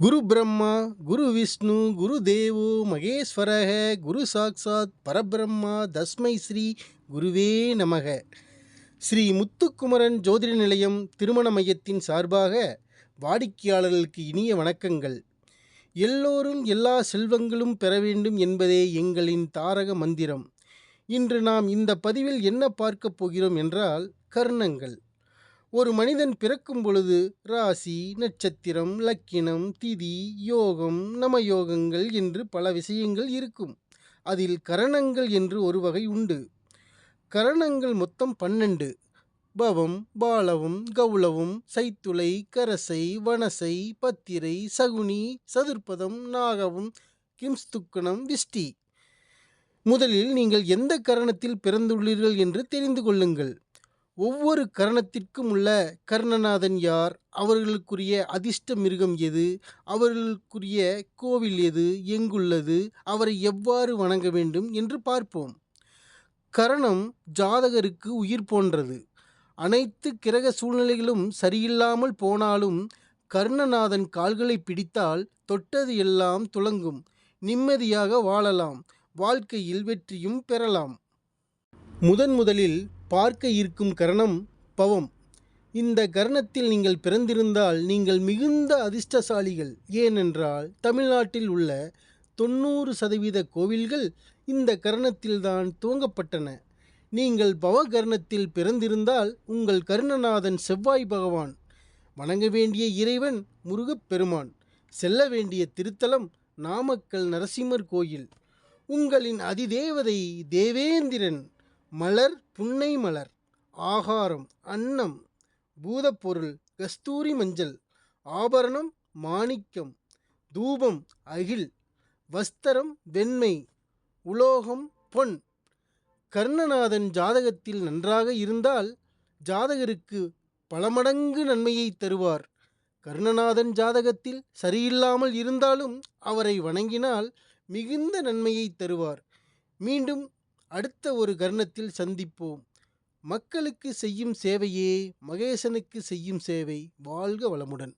குரு பிரம்மா குரு விஷ்ணு குரு தேவோ மகேஸ்வரக குரு சாக்சாத் பரபிரம்மா தஸ்மை ஸ்ரீ குருவே நமக. ஸ்ரீ முத்துக்குமரன் ஜோதிட நிலையம் திருமண மையத்தின் சார்பாக வாடிக்கையாளர்களுக்கு இனிய வணக்கங்கள். எல்லோரும் எல்லா செல்வங்களும் பெற வேண்டும் என்பதே எங்களின் தாரக மந்திரம். இன்று நாம் இந்த பதிவில் என்ன பார்க்கப் போகிறோம் என்றால் கர்ணங்கள். ஒரு மனிதன் பிறக்கும் பொழுது ராசி நட்சத்திரம் லக்கினம் திதி யோகம் நமயோகங்கள் என்று பல விஷயங்கள் இருக்கும். அதில் கரணங்கள் என்று ஒரு வகை உண்டு. கரணங்கள் மொத்தம் பன்னெண்டு. பவம் பாலவம் கௌளவம் சைத்துளை கரசை வனசை பத்திரை சகுனி சதுர்ப்பதம் நாகவம் கிம்ஸ்துக்கணம் விஷ்டி. முதலில் நீங்கள் எந்த கரணத்தில் பிறந்துள்ளீர்கள் என்று தெரிந்து கொள்ளுங்கள். ஒவ்வொரு கரணத்திற்கும் உள்ள கர்ணநாதன் யார்? அவர்களுக்குரிய அதிர்ஷ்ட மிருகம் எது? அவர்களுக்குரிய கோவில் எது? எங்குள்ளது? அவரை எவ்வாறு வணங்க வேண்டும் என்று பார்ப்போம். கரணம் ஜாதகருக்கு உயிர் போன்றது. அனைத்து கிரக சூழ்நிலைகளும் சரியில்லாமல் போனாலும் கர்ணநாதன் கால்களை பிடித்தால் தொட்டது எல்லாம் துலங்கும் நிம்மதியாக வாழலாம். வாழ்க்கையில் வெற்றியும் பெறலாம். முதன் முதலில் பார்க்க இருக்கும் கரணம் பவம். இந்த கரணத்தில் நீங்கள் பிறந்திருந்தால் நீங்கள் மிகுந்த அதிர்ஷ்டசாலிகள். ஏனென்றால் தமிழ்நாட்டில் உள்ள தொண்ணூறு சதவீத கோவில்கள் இந்த கரணத்தில்தான் துவங்கப்பட்டன. நீங்கள் பவகர்ணத்தில் பிறந்திருந்தால் உங்கள் கருணநாதன் செவ்வாய் பகவான். வணங்க வேண்டிய இறைவன் முருகப்பெருமான் செல்ல வேண்டிய திருத்தலம் நாமக்கல் நரசிம்மர் கோயில். உங்களின் அதிதேவதை தேவேந்திரன். மலர் புன்னை மலர் ஆகாரம் அன்னம் பூதப்பொருள் கஸ்தூரி மஞ்சள் ஆபரணம் மாணிக்கம் தூபம் அகில் வஸ்திரம் வெண்மை உலோகம் பொன். கர்ணநாதன் ஜாதகத்தில் நன்றாக இருந்தால் ஜாதகருக்கு பல மடங்கு நன்மையை தருவார். கர்ணநாதன் ஜாதகத்தில் சரியில்லாமல் இருந்தாலும் அவரை வணங்கினால் மிகுந்த நன்மையை தருவார். மீண்டும் அடுத்த ஒரு கர்ணத்தில் சந்திப்போம். மக்களுக்கு செய்யும் சேவையே மகேசனுக்கு செய்யும் சேவை. வாழ்க வளமுடன்.